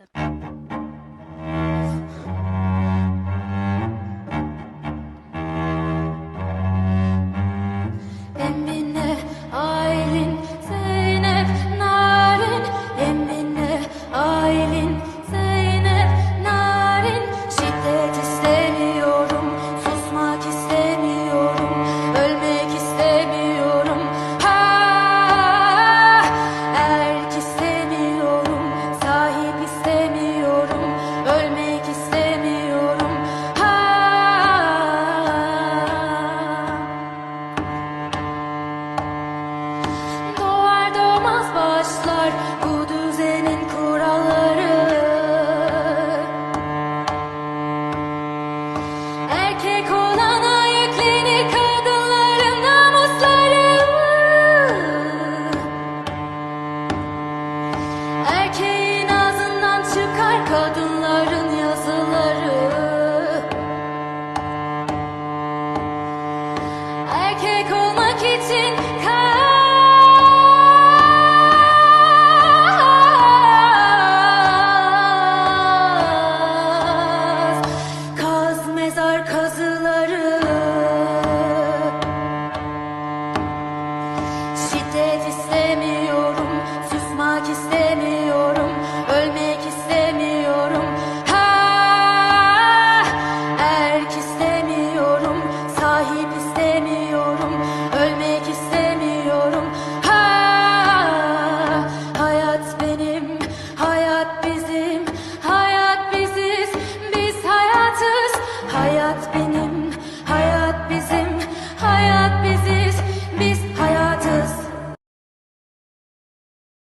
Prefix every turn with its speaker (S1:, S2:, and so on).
S1: yaptı. Emine, Aylin, Zeynep, Narin Emine, Aylin, erkek için kaz. Kaz mezar kazıları. Şiddet istemiyor.